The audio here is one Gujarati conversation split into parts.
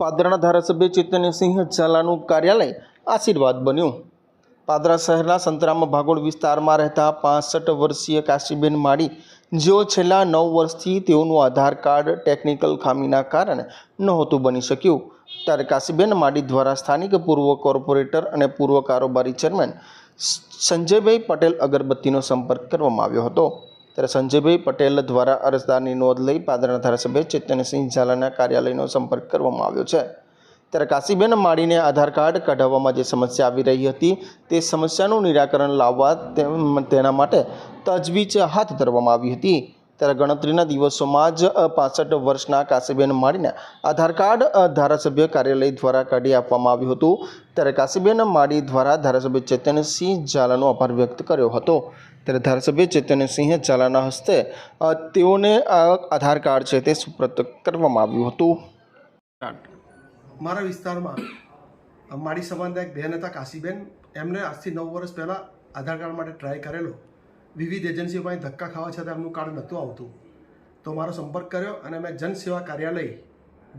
પાદરાના ધારાસભ્ય ચેતન્યસિંહ ઝાલાનું કાર્યાલય આશીર્વાદ બન્યું. પાદરા શહેરના સંતરામ ભાગોળ વિસ્તારમાં રહેતા પાસઠ વર્ષીય કાશીબેન માળી, જેઓ છેલ્લા નવ વર્ષથી તેઓનું આધાર કાર્ડ ટેકનિકલ ખામીના કારણે નહોતું બની શક્યું. ત્યારે કાશીબેન માળી દ્વારા સ્થાનિક પૂર્વ કોર્પોરેટર અને પૂર્વ કારોબારી ચેરમેન સંજયભાઈ પટેલ અગરબત્તીનો સંપર્ક કરવામાં આવ્યો હતો. ત્યારે સંજયભાઈ પટેલ દ્વારા અરજદારની નોંધ લઈ પાદરના ધારાસભ્ય ચેતનસિંહ ઝાલાના કાર્યાલયનો સંપર્ક કરવામાં આવ્યો છે. ત્યારે કાશીબેન માળીને આધાર કાર્ડ કઢાવવામાં જે સમસ્યા આવી રહી હતી, તે સમસ્યાનું નિરાકરણ લાવવા તેના માટે તજવીજ હાથ ધરવામાં આવી હતી. ત્યારે ગણતરીના દિવસોમાં જ પાસઠ વર્ષના કાશીબેન માળીને આધાર કાર્ડ ધારાસભ્ય કાર્યાલય દ્વારા કાઢી આપવામાં આવ્યું હતું. ત્યારે કાશીબેન માળી દ્વારા ધારાસભ્ય ચેતનસિંહ ઝાલાનો આભાર વ્યક્ત કર્યો હતો. ત્યારે ધારાસભ્ય ચેતનસિંહ ઝાલાના હસ્તે તેઓને આધાર કાર્ડ છે તે સુપ્રત કરવામાં આવ્યું હતું. મારા વિસ્તારમાં મારી સમાજના એક બહેન હતા કાશીબેન. એમને આજથી નવ વર્ષ પહેલાં આધાર કાર્ડ માટે ટ્રાય કરેલો. વિવિધ એજન્સીઓ પાસે ધક્કા ખાવા છતાં એમનું કાર્ડ નહોતું આવતું. તો મારો સંપર્ક કર્યો અને મેં જનસેવા કાર્યાલય,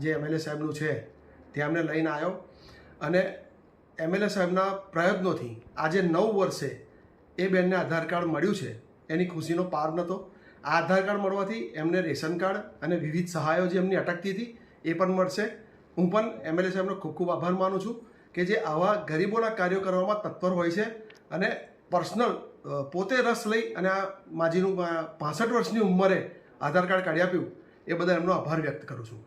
જે એમએલએ સાહેબનું છે, ત્યાં એમને લઈને આવ્યો. અને એમએલએ સાહેબના પ્રયત્નોથી આજે નવ વર્ષે એ બેનને આધાર કાર્ડ મળ્યું છે. એની ખુશીનો પાર નહોતો. આ આધાર કાર્ડ મળવાથી એમને રેશન કાર્ડ અને વિવિધ સહાયો જે એમની અટકતી હતી, એ પણ મળશે. હું પણ એમએલએ સાહેબનો ખૂબ ખૂબ આભાર માનું છું કે જે આવા ગરીબોના કાર્યો કરવામાં તત્પર હોય છે અને પર્સનલ પોતે રસ લઈ અને આ માજીનું પાસઠ વર્ષની ઉંમરે આધાર કાર્ડ કાઢી આપ્યું, એ બદલ એમનો આભાર વ્યક્ત કરું છું.